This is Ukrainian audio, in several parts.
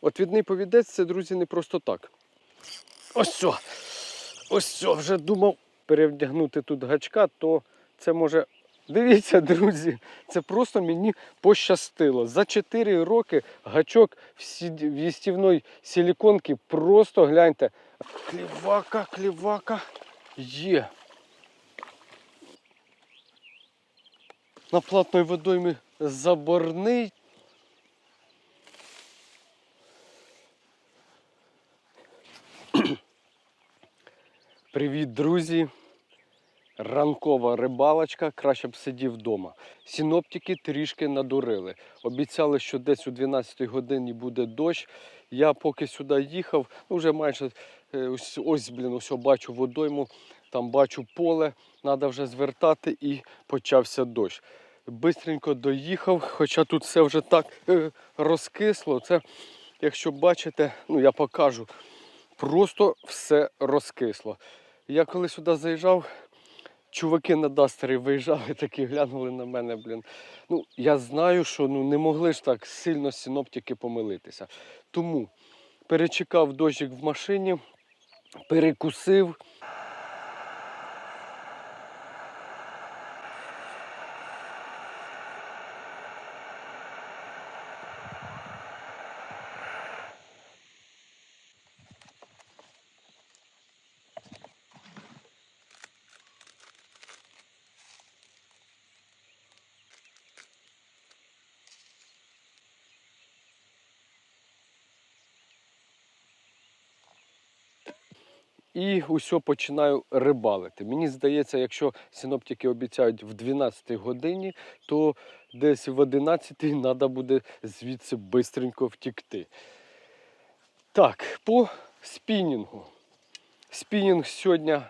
Отвідний повідець це, друзі, не просто так. Ось все. Ось все, вже думав перевдягнути тут гачка, то це може. Дивіться, друзі, це просто мені пощастило. За 4 роки гачок в їстівної силіконки просто гляньте. Клівака, клівака є. На платної водоймі заборний. Привіт, друзі! Ранкова рибалочка, краще б сидів вдома. Синоптики трішки надурили. Обіцяли, що десь о 12 годині буде дощ. Я поки сюди їхав, ну вже майже е, ось, ось блін, ось бачу водойму, там бачу поле, треба вже звертати і почався дощ. Бистренько доїхав, хоча тут все вже так е, розкисло. Це, якщо бачите, ну я покажу, просто все розкисло. Я коли сюди заїжджав, чуваки на дастері виїжджали, такі глянули на мене, блін. Ну, я знаю, що ну, не могли ж так сильно синоптики помилитися. Тому перечекав дощик в машині, перекусив. І усе починаю рибалити. Мені здається, якщо синоптики обіцяють в 12 годині, то десь в 11 треба буде звідси бистренько втікти. Так, по спінінгу. Спінінг сьогодні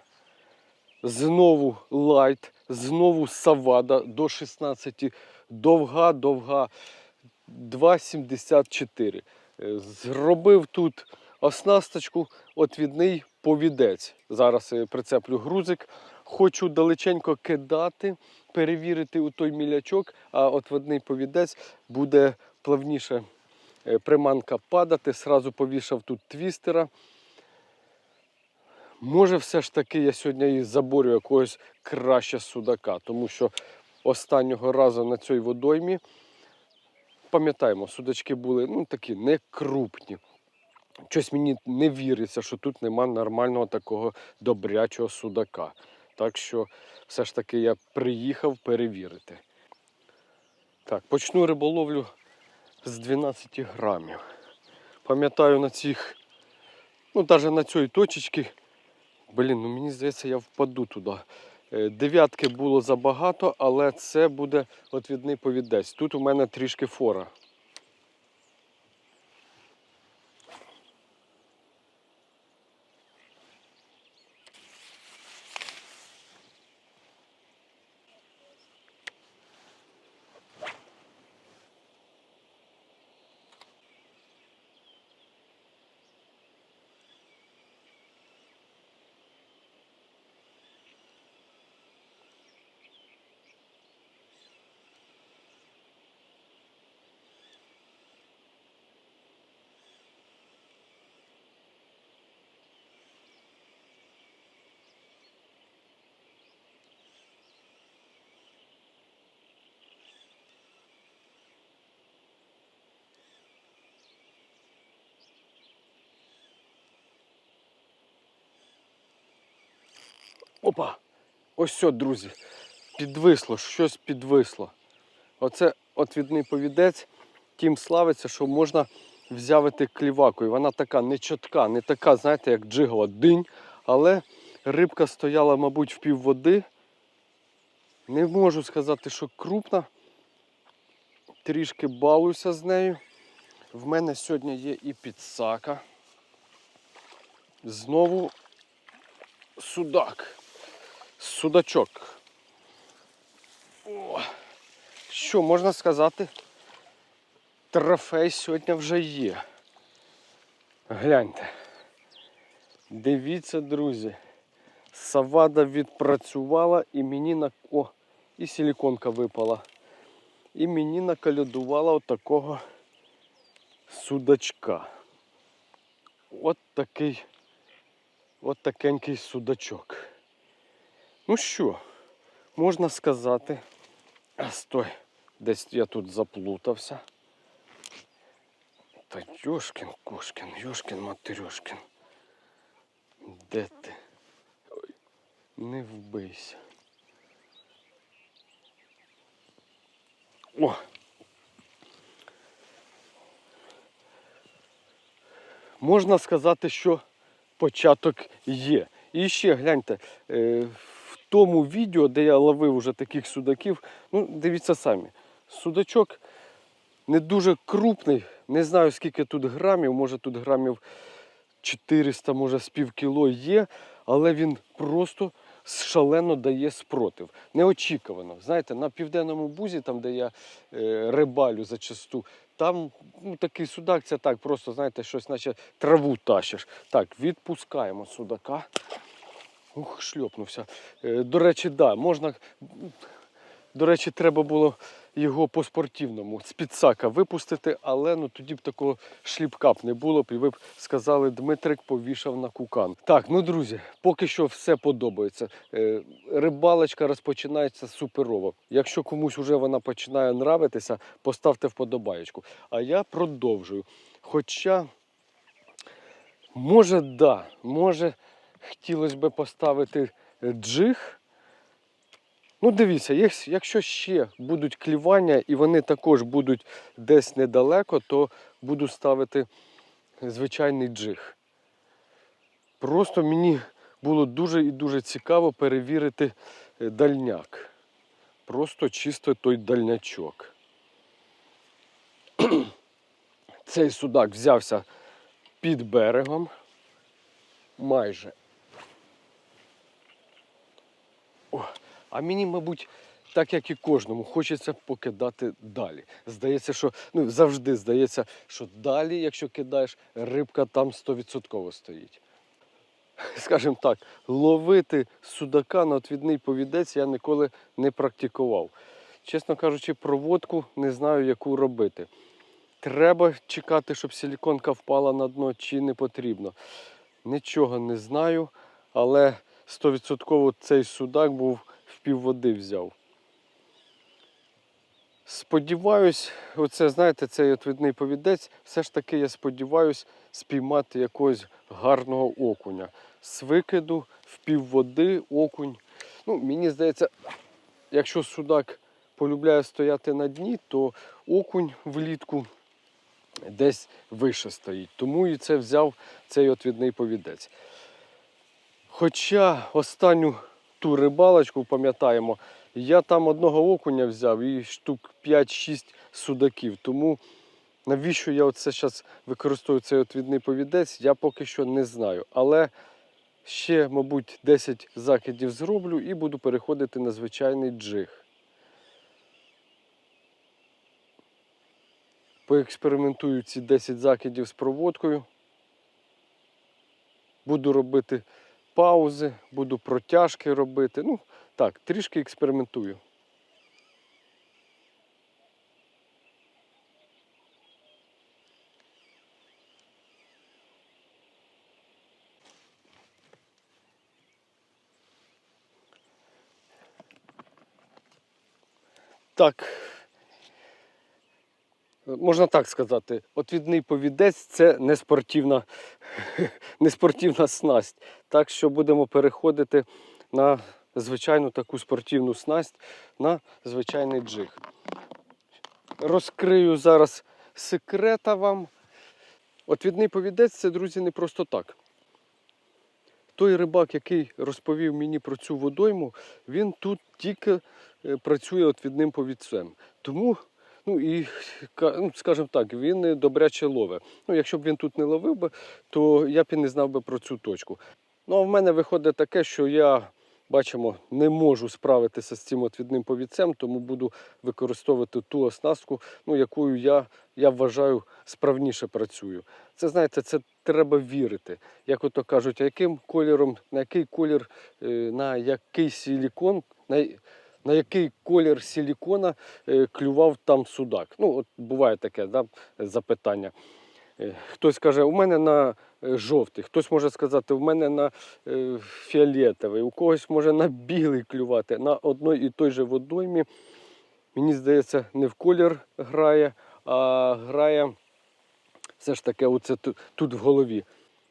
знову лайт, знову савада до 16, довга, довга 2,74. Е, Зробив тут оснасточку, отвідний повідець. Зараз е, прицеплю грузик. Хочу далеченько кидати, перевірити у той мілячок, а отвідний повідець буде плавніше е, приманка падати. Сразу повішав тут твістера. Може, все ж таки я сьогодні і заборю якогось краще судака, тому що останнього разу на цій водоймі, пам'ятаємо, судачки були ну, такі не крупні. Щось мені не віриться, що тут нема нормального такого добрячого судака. Так що все ж таки я приїхав перевірити. Так, почну риболовлю з 12 грамів. Пам'ятаю на цих, ну навіть на цій точечці, блін, ну мені здається, я впаду туди. Е, Дев'ятки було забагато, але це буде отвідний повідець. Тут у мене трішки фора. Опа! Ось все, друзі. Підвисло, щось підвисло. Оце отвідний повідець. Тим славиться, що можна взявити клівакою. Вона така не чітка, не така, знаєте, як джигова динь. Але рибка стояла, мабуть, в пів води. Не можу сказати, що крупна. Трішки балуюся з нею. В мене сьогодні є і підсака. Знову судак. Судачок. О, що можна сказати? Трофей сьогодні вже є. Гляньте. Дивіться, друзі. Савада відпрацювала і мені на... О, і силіконка випала. І мені наколядувала отакого судачка. от такий, от такенький судачок. Ну що, можна сказати. Стой, десь я тут заплутався. Та Йошкін Кошкін, Йошкін Матрьошкін. Де ти? Ой, не вбийся. О! Можна сказати, що початок є. І ще гляньте, е, тому відео, де я ловив уже таких судаків, ну дивіться самі, судачок не дуже крупний, не знаю скільки тут грамів, може тут грамів 400, може з пів кіло є, але він просто шалено дає спротив. Неочікувано. Знаєте, на південному бузі, там, де я е, рибалю зачасту, там ну, такий судак, це так, просто, знаєте, щось, наче траву тащиш. Так, відпускаємо судака. Ух, шльопнувся. Е, до речі, да, можна. До речі, треба було його по-спортивному з підсака випустити, але ну тоді б такого шліпка б не було б, і ви б сказали, Дмитрик повішав на кукан. Так, ну друзі, поки що все подобається. Е, рибалочка розпочинається суперово. Якщо комусь вже вона починає нравитися, поставте вподобаєчку. А я продовжую. Хоча, може, да, може, хотілося б поставити е, джиг. Ну, дивіться, якщо ще будуть клівання і вони також будуть десь недалеко, то буду ставити звичайний джиг. Просто мені було дуже і дуже цікаво перевірити е, дальняк. Просто чисто той дальнячок. Цей судак взявся під берегом майже. О, а мені, мабуть, так як і кожному, хочеться покидати далі. Здається, що ну, завжди здається, що далі, якщо кидаєш, рибка там 100% стоїть. Скажімо так, ловити судака на отвідний повідець я ніколи не практикував. Чесно кажучи, проводку не знаю, яку робити. Треба чекати, щоб силіконка впала на дно, чи не потрібно. Нічого не знаю, але 100% цей судак був в півводи взяв. Сподіваюсь, оце, знаєте, цей отвідний повідець, все ж таки я сподіваюсь спіймати якогось гарного окуня. З викиду в півводи окунь. Ну, мені здається, якщо судак полюбляє стояти на дні, то окунь влітку десь вище стоїть. Тому і це взяв цей отвідний повідець. Хоча останню ту рибалочку, пам'ятаємо, я там одного окуня взяв і штук 5-6 судаків. Тому навіщо я оце зараз використовую цей отвідний повідець, я поки що не знаю. Але ще, мабуть, 10 закидів зроблю і буду переходити на звичайний джиг. Поекспериментую ці 10 закидів з проводкою. Буду робити паузи, буду протяжки робити. Ну, так, трішки експериментую. Так. Можна так сказати, отвідний повідець це не спортивна, не спортивна снасть. Так що будемо переходити на звичайну таку спортивну снасть, на звичайний джиг. Розкрию зараз секрета вам. Отвідний повідець це, друзі, не просто так. Той рибак, який розповів мені про цю водойму, він тут тільки е, працює отвідним повідцем. Тому Ну і ну, скажімо так, він добряче ловить. Ну, якщо б він тут не ловив би, то я б і не знав би про цю точку. Ну а в мене виходить таке, що я, бачимо, не можу справитися з цим отвідним повідцем, тому буду використовувати ту оснастку, ну, якою я, я вважаю справніше працюю. Це знаєте, це треба вірити. Як ото кажуть, яким кольором, на який колір, е, на який силікон, на, на який колір силікона е, клював там судак. Ну, от буває таке да, запитання. Е, Хтось каже, у мене на е, жовтий, хтось може сказати, у мене на фіолетовий, у когось може на білий клювати. На одній і той же водоймі, мені здається, не в колір грає, а грає все ж таки оце тут в голові.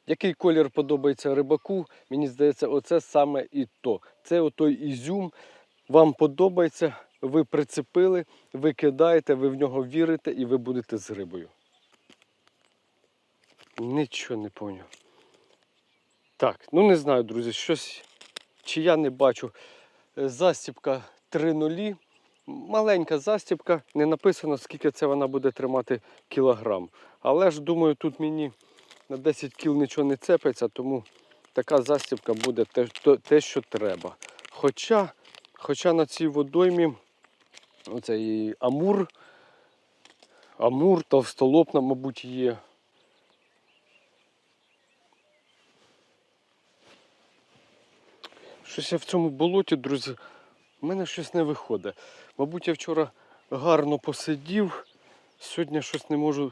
Який колір подобається рибаку, мені здається, оце саме і то. Це отой ізюм. Вам подобається, ви прицепили, ви кидаєте, ви в нього вірите і ви будете з рибою. Нічого не поняв. Так, ну не знаю, друзі, щось чи я не бачу. Е, Застібка 3.0. Маленька застібка, не написано, скільки це вона буде тримати кілограм. Але ж думаю, тут мені на 10 кіл нічого не цепиться, тому така застібка буде те, те що треба. Хоча, хоча на цій водоймі оцей амур, амур, товстолопна, мабуть, є. Щось я в цьому болоті, друзі, в мене щось не виходить. Мабуть, я вчора гарно посидів, сьогодні щось не можу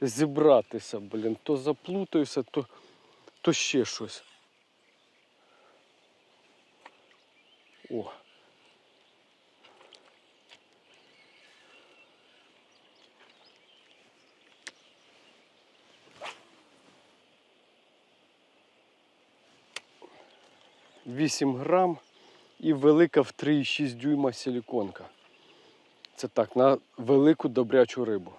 зібратися, блін. То заплутаюся, то, то ще щось. О. Вісім грам і велика в 3,6 дюйма силіконка. Це так, на велику добрячу рибу.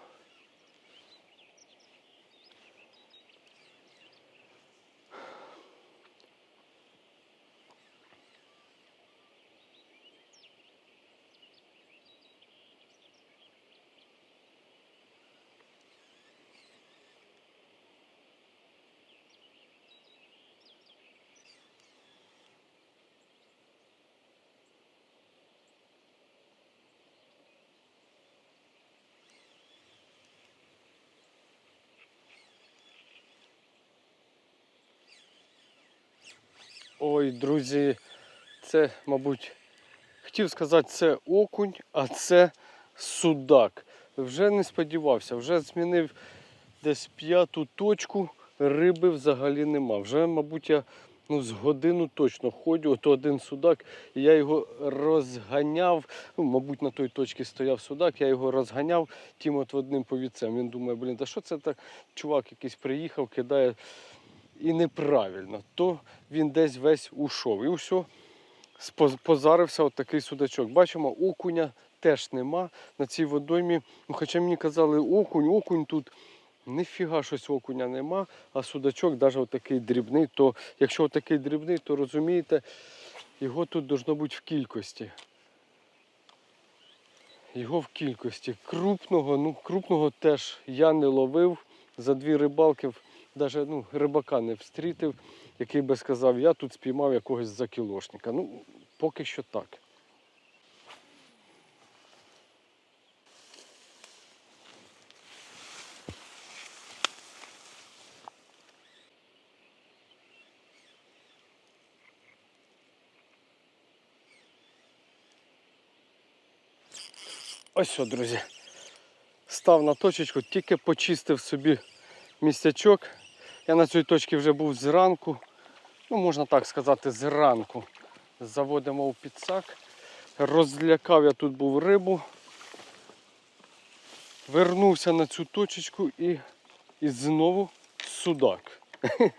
Ой, друзі, це, мабуть, хотів сказати, це окунь, а це судак. Вже не сподівався, вже змінив десь п'яту точку, риби взагалі нема. Вже, мабуть, я ну, з годину точно ходжу, ото один судак, і я його розганяв. Ну, мабуть, на той точці стояв судак, я його розганяв тим от одним повіцем. Він думає, блін, та що це так? Чувак якийсь приїхав, кидає і неправильно, то він десь весь ушов. І все, позарився от такий судачок. Бачимо, окуня теж нема на цій водоймі. Ну, хоча мені казали, окунь, окунь тут. Ніфіга щось окуня нема, а судачок навіть отакий дрібний, то якщо отакий дрібний, то розумієте, його тут должно бути в кількості. Його в кількості. Крупного, ну крупного теж я не ловив. За дві рибалки навіть ну, рибака не встрітив, який би сказав, я тут спіймав якогось закілошника. Ну, поки що так. Ось що, друзі. Став на точечку, тільки почистив собі місцячок. Я на цій точці вже був зранку. Ну, можна так сказати, зранку. Заводимо у підсак. Розлякав я тут був рибу. Вернувся на цю точечку і, і знову судак.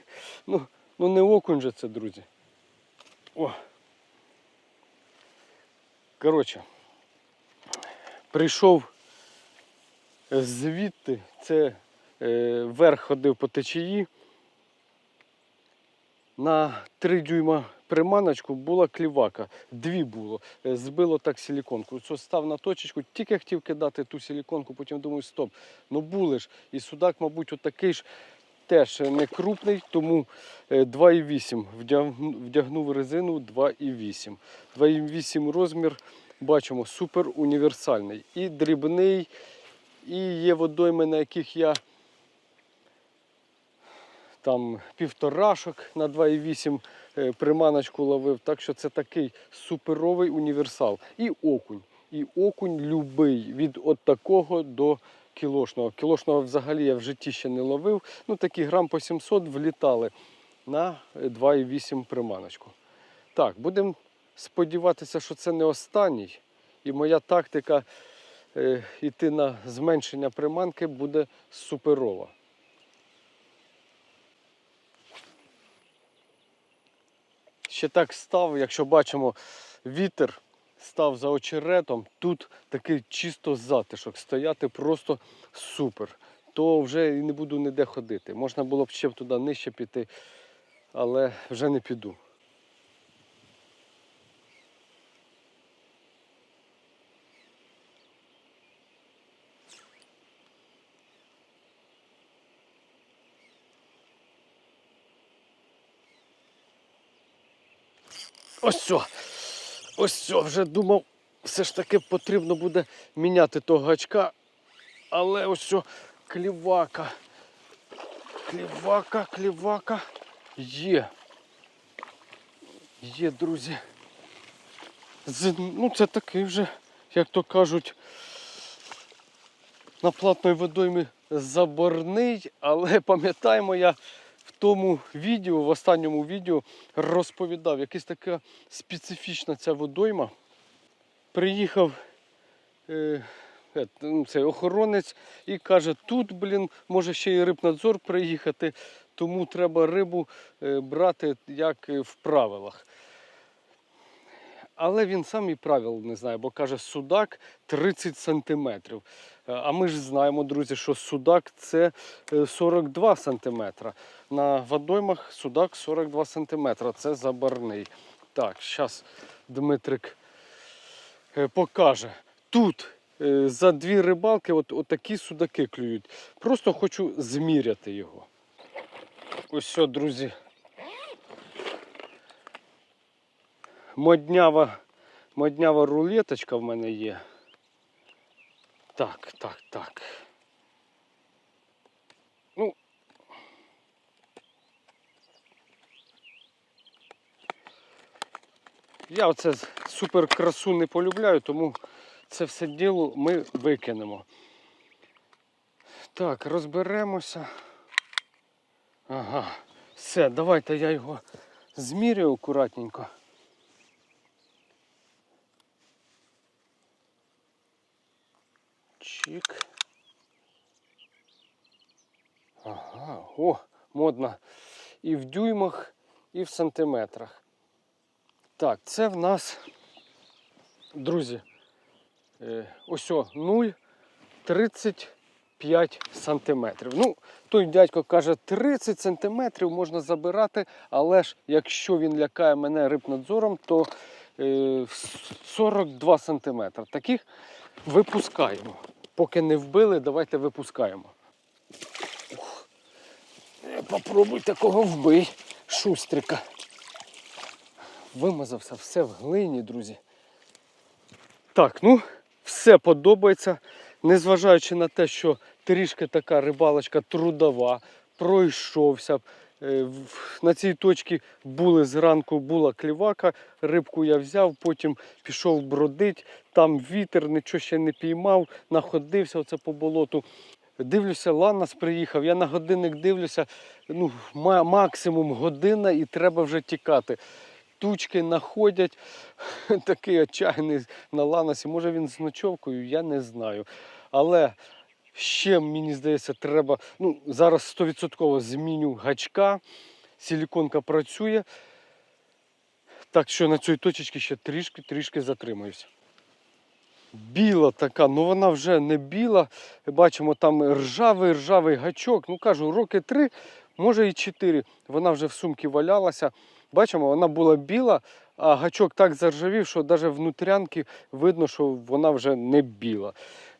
ну, ну не окунь же це, друзі. О. Коротше, прийшов звідти, це е, вверх ходив по течії. На 3 дюйма приманочку була клівака. Дві було. Е, Збило так силіконку. Це став на точечку, тільки хотів кидати ту силіконку, потім думаю, стоп. Ну були ж. І судак, мабуть, отакий ж теж не крупний, тому е, 2,8 вдягнув резину 2,8. 2,8 розмір, бачимо, супер універсальний. І дрібний, і є водойми, на яких я там півторашок на 2,8 е, приманочку ловив. Так що це такий суперовий універсал. І окунь. І окунь любий від от такого до кілошного. Кілошного взагалі я в житті ще не ловив. Ну такі грам по 700 влітали на 2,8 приманочку. Так, будемо сподіватися, що це не останній. І моя тактика е, йти на зменшення приманки буде суперова. Ще так став, якщо бачимо, вітер став за очеретом, тут такий чисто затишок. Стояти просто супер. То вже і не буду ніде ходити. Можна було б ще туди нижче піти, але вже не піду. Ось все. Ось все, вже думав, все ж таки потрібно буде міняти того гачка. Але ось все, клівака. Клівака, клівака. Є. Є, друзі. Ну, це такий вже, як то кажуть, на платної водоймі заборний, але пам'ятаємо, я тому відео, в останньому відео розповідав, якась така специфічна ця водойма. Приїхав е, е, ну, цей охоронець і каже, тут, блін, може ще і рибнадзор приїхати, тому треба рибу е, брати як е, в правилах. Але він сам і правил не знає, бо каже, судак 30 сантиметрів. Е, А ми ж знаємо, друзі, що судак це е, 42 сантиметра. На водоймах судак 42 сантиметра. Це забарний. Так, зараз Дмитрик е, покаже. Тут е, за дві рибалки от, от такі судаки клюють. Просто хочу зміряти його. Ось що, друзі. Моднява, моднява рулеточка в мене є. Так, так, так. Ну. Я оце супер красу не полюбляю, тому це все діло ми викинемо. Так, розберемося. Ага. Все, давайте я його зміряю акуратненько. Чик. Ага, о. І в дюймах, і в сантиметрах. Так, це в нас, друзі, е, ось о, 0,35 сантиметрів. Ну, той дядько каже, 30 сантиметрів можна забирати, але ж якщо він лякає мене рибнадзором, то е, 42 сантиметри. Таких випускаємо. Поки не вбили, давайте випускаємо. Попробуй такого вбий, шустрика. Вимазався все в глині, друзі. Так, ну, все подобається. Незважаючи на те, що трішки така рибалочка трудова, пройшовся. Е, На цій точці були зранку була клівака, рибку я взяв, потім пішов бродить, там вітер, нічого ще не піймав, находився оце по болоту. Дивлюся, Ланас приїхав, я на годинник дивлюся, ну, максимум година і треба вже тікати. Тучки находять, такий отчаяний на Ланасі. Може він з ночовкою, я не знаю. Але ще, мені здається, треба. Ну, зараз 100% зміню гачка, силіконка працює. Так що на цій точці ще трішки-трішки затримаюся. Біла така, ну вона вже не біла. Бачимо, там ржавий ржавий гачок. Ну кажу, роки три, може і чотири. Вона вже в сумці валялася. Бачимо, вона була біла, а гачок так заржавів, що навіть внутрянки видно, що вона вже не біла.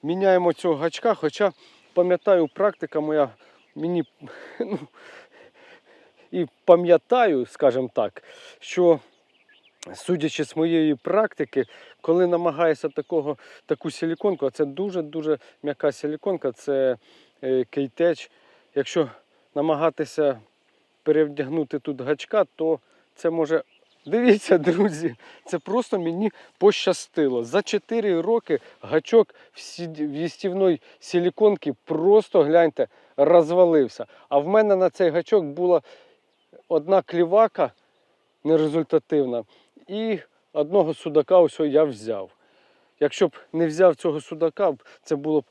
Міняємо цього гачка, хоча пам'ятаю, практика моя мені ну, і пам'ятаю, скажімо так, що судячи з моєї практики, коли намагаєшся такого, таку силіконку, а це дуже-дуже м'яка силіконка, це е, кейтеч. Якщо намагатися перевдягнути тут гачка, то це може Дивіться, друзі, це просто мені пощастило. За 4 роки гачок в їстівної силіконки просто гляньте, розвалився. А в мене на цей гачок була одна клівака нерезультативна і одного судака ось я взяв. Якщо б не взяв цього судака, це було б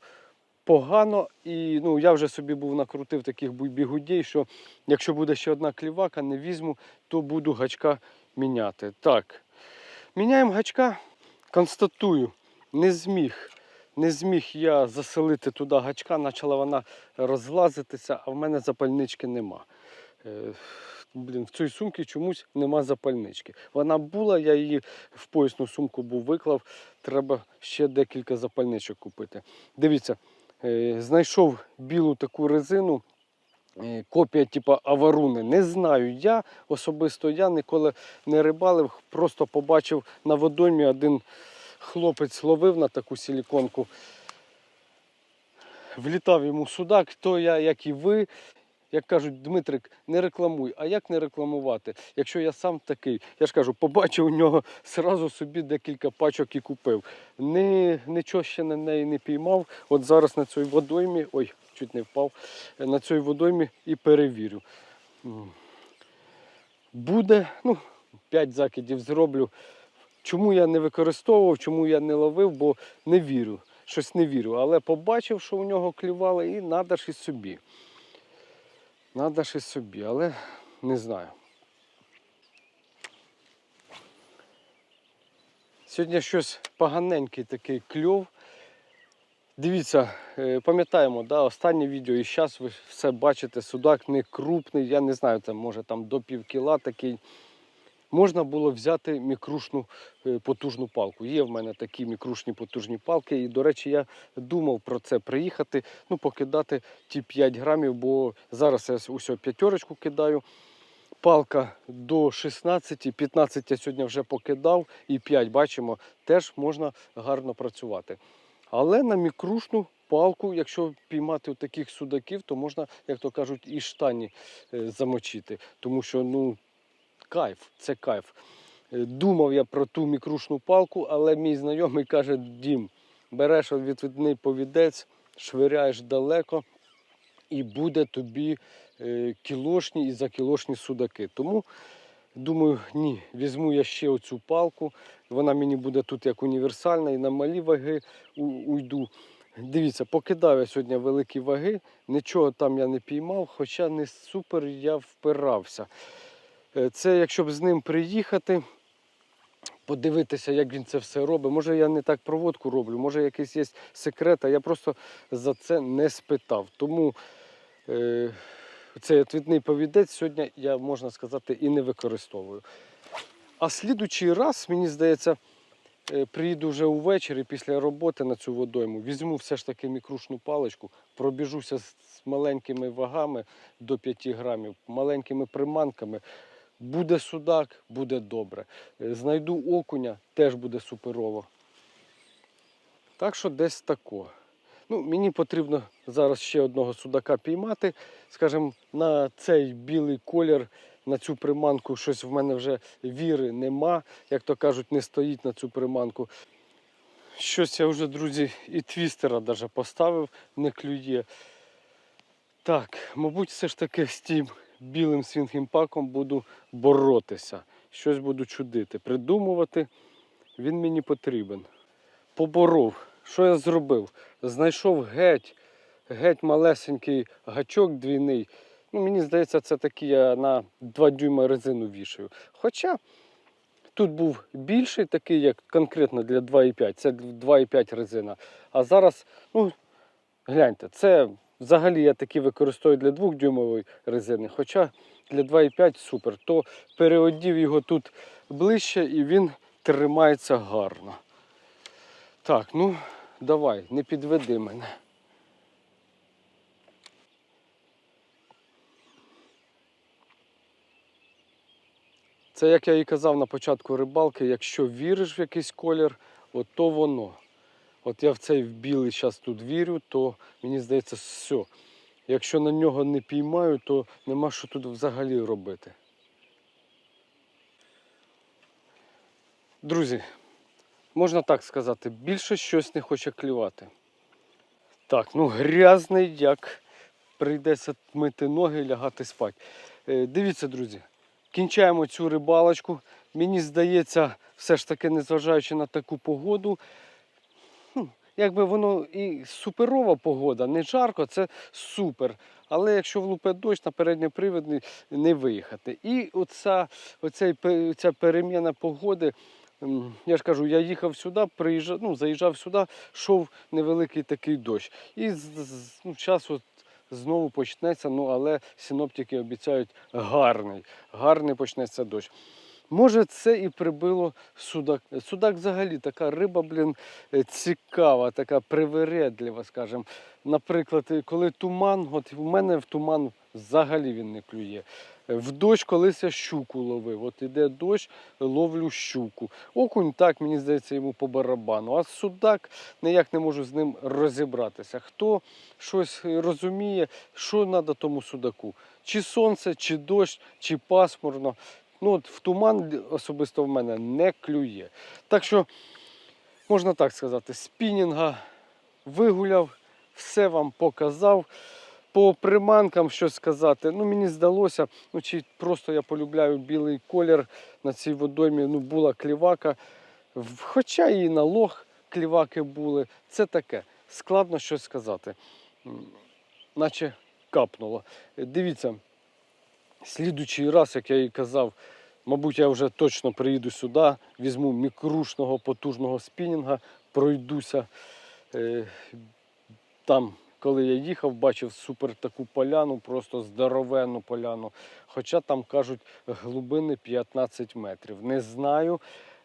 погано. І ну, я вже собі був накрутив таких бігудей, що якщо буде ще одна клівака, не візьму, то буду гачка міняти. Так, міняємо гачка, констатую, не зміг. Не зміг я заселити туди гачка, почала вона розлазитися, а в мене запальнички нема. Блін, в цій сумці чомусь нема запальнички. Вона була, я її в поясну сумку був виклав. Треба ще декілька запальничок купити. Дивіться, е, знайшов білу таку резину. е, Копія типу аваруни. Не знаю. Я особисто я ніколи не рибалив, просто побачив на водоймі один хлопець ловив на таку силіконку. Влітав йому судак, то я, як і ви. Як кажуть, Дмитрик, не рекламуй. А як не рекламувати? Якщо я сам такий, я ж кажу, побачив у нього, сразу собі декілька пачок і купив. Ні, нічого ще на неї не піймав. От зараз на цій водоймі, ой, чуть не впав, на цій водоймі і перевірю. Буде, ну, 5 закидів зроблю. Чому я не використовував, чому я не ловив, бо не вірю. Щось не вірю. Але побачив, що у нього клювало, і ж і собі. Надо щось собі, але не знаю. Сьогодні щось поганенький такий кльов. Дивіться, е, пам'ятаємо, да, останнє відео і зараз ви все бачите, судак не крупний, я не знаю, це може там до пів кіла такий. Можна було взяти мікрушну е, потужну палку. Є в мене такі мікрушні потужні палки. І, до речі, я думав про це приїхати, ну, покидати ті 5 грамів, бо зараз я усього п'ятерочку кидаю. Палка до 16, 15 я сьогодні вже покидав, і 5, бачимо, теж можна гарно працювати. Але на мікрушну палку, якщо піймати таких судаків, то можна, як то кажуть, і штані е, замочити. Тому що ну, кайф, це кайф. Е, Думав я про ту мікрушну палку, але мій знайомий каже: Дім, береш відвідний повідець, швиряєш далеко, і буде тобі е, кілошні і закілошні судаки. Тому думаю, ні, візьму я ще оцю палку. Вона мені буде тут як універсальна і на малі ваги уйду. Дивіться, покидав я сьогодні великі ваги, нічого там я не піймав, хоча не супер я впирався. Е, Це якщо б з ним приїхати, подивитися, як він це все робить. Може, я не так проводку роблю, може якийсь є секрет, а я просто за це не спитав. Тому е, цей отвідний повідець сьогодні я, можна сказати, і не використовую. А слідучий раз, мені здається, е, приїду вже увечері після роботи на цю водойму, візьму все ж таки мікрушну паличку, пробіжуся з маленькими вагами до 5 грамів, маленькими приманками. Буде судак, буде добре. Е, Знайду окуня, теж буде суперово. Так що десь тако. Ну, мені потрібно зараз ще одного судака піймати. Скажімо, на цей білий колір, на цю приманку щось в мене вже віри нема. Як то кажуть, не стоїть на цю приманку. Щось я вже, друзі, і твістера даже поставив, не клює. Так, мабуть, все ж таки з тим білим свінгімпаком буду боротися. Щось буду чудити, придумувати. Він мені потрібен. Поборов. Що я зробив? Знайшов геть, геть малесенький гачок двійний. Ну, мені здається, це такий я на 2 дюйма резину вішаю. Хоча тут був більший, такий, як конкретно для 2,5. Це 2,5 резина. А зараз, ну, гляньте, це взагалі я такі використовую для 2 дюймової резини. Хоча для 2,5 супер. То переодів його тут ближче і він тримається гарно. Так, ну давай, не підведи мене. Це як я і казав на початку рибалки, якщо віриш в якийсь колір, от то воно. От я в цей білий зараз тут вірю, то мені здається, все. Якщо на нього не піймаю, то нема що тут взагалі робити. Друзі, можна так сказати, більше щось не хоче клювати. Так, ну грязний, як прийдеться мити ноги і лягати спати. Е, дивіться, друзі, кінчаємо цю рибалочку. Мені здається, все ж таки, незважаючи на таку погоду, якби воно і суперова погода, не жарко, це супер. Але якщо влупе дощ, на передньопривідний не виїхати. І оця, оцей, пе- ця переміна погоди. Я ж кажу, я їхав сюди, приїжджав, ну, заїжджав сюди, йшов невеликий такий дощ. І ну, час от знову почнеться, ну але синоптики обіцяють гарний, гарний почнеться дощ. Може, це і прибило судак. Судак взагалі така риба, блін, е, цікава, така привередлива, скажімо. Наприклад, е, коли туман, от в мене в туман взагалі він не клює. В дощ колись я щуку ловив. От іде дощ, ловлю щуку. Окунь так, мені здається, йому по барабану. А судак ніяк не можу з ним розібратися. Хто щось розуміє, що треба тому судаку? Чи сонце, чи дощ, чи пасмурно. Ну, от в туман особисто в мене не клює. Так що, можна так сказати, спінінга вигуляв, все вам показав. По приманкам що сказати. Ну, мені здалося, ну чи просто я полюбляю білий колір на цій водоймі. Ну, була клівака. Хоча і на лох кліваки були. Це таке. Складно щось сказати. Наче капнуло. Дивіться, слідучий раз, як я і казав, мабуть, я вже точно приїду сюди, візьму мікрушного потужного спінінга, пройдуся. Е, Там, коли я їхав, бачив супер таку поляну, просто здоровенну поляну. Хоча там кажуть глибини 15 метрів. Не знаю.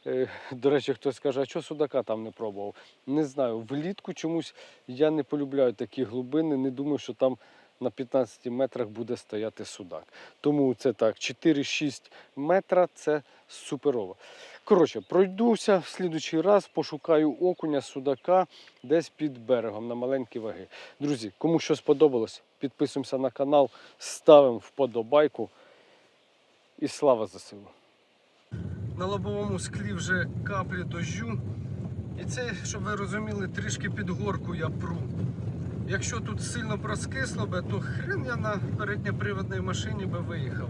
Е, До речі, хтось каже, а чого судака там не пробував? Не знаю. Влітку чомусь я не полюбляю такі глибини, не думаю, що там на 15 метрах буде стояти судак. Тому це так, 4-6 метра це суперово. Коротше, пройдуся в слідучий раз, пошукаю окуня, судака десь під берегом на маленькі ваги. Друзі, кому що сподобалось, підписуємося на канал, ставимо вподобайку. І слава ЗСУ! На лобовому склі вже каплі дощу. І це, щоб ви розуміли, трішки під горку я пру. Якщо тут сильно проскисло би, то хрен я на передньоприводній машині би виїхав.